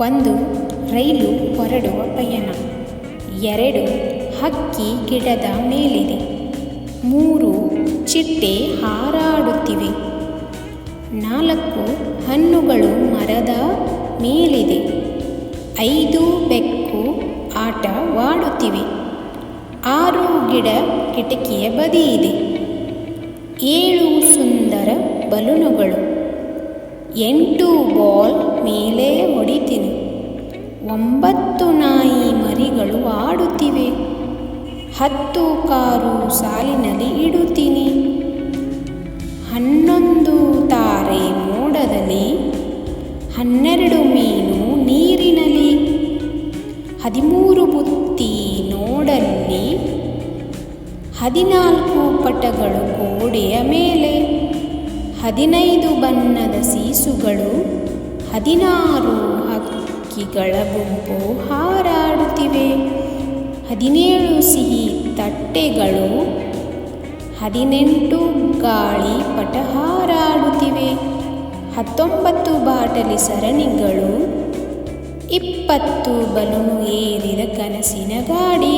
ಒಂದು, ರೈಲು ಹೊರಡುವ ಪಯಣ. ಎರಡು, ಹಕ್ಕಿ ಗಿಡದ ಮೇಲಿದೆ. ಮೂರು, ಚಿಟ್ಟೆ ಹಾರಾಡುತ್ತಿವೆ. ನಾಲ್ಕು, ಹಣ್ಣುಗಳು ಮರದ ಮೇಲಿದೆ. ಐದು, ಬೆಕ್ಕು ಆಟವಾಡುತ್ತಿವೆ ಆರು, ಗಿಡ ಕಿಟಕಿಯ ಬದಿಯಿದೆ. ಏಳು, ಸುಂದರ ಬಲೂನುಗಳು. ಎಂಟು, ಬಾಲ್ ಮೇಲೆ ಹೊಡಿತೀನಿ ಹತ್ತು ಕಾರು ಸಾಲಿನಲ್ಲಿ ಇಡುತ್ತೀನಿ. ಹನ್ನೊಂದು ತಾರೆ ಮೋಡದಲ್ಲಿ, ಹನ್ನೆರಡು ಮೀನು ನೀರಿನಲ್ಲಿ, ಹದಿಮೂರು ಬುತ್ತಿ ನೋಡಲ್ಲಿ, ಹದಿನಾಲ್ಕು ಪಟಗಳು ಗೋಡೆಯ ಮೇಲೆ, ಹದಿನೈದು ಬಣ್ಣದ ಸೀಸುಗಳು, ಹದಿನಾರು ಹಕ್ಕಿಗಳ ಗುಂಪು ಹಾರಾಡುತ್ತಿವೆ. ಹದಿನೇಳು ಸಿಹಿ ತಟ್ಟೆಗಳು ಹದಿನೆಂಟು ಗಾಳಿ ಪಟ ಹಾರಾಡುತ್ತಿವೆ ಹತ್ತೊಂಬತ್ತು ಬಾಟಲಿ ಸರಣಿಗಳು ಇಪ್ಪತ್ತು ಬಲೂನು ಏರಿದ ಕನಸಿನ ಗಾಡಿ.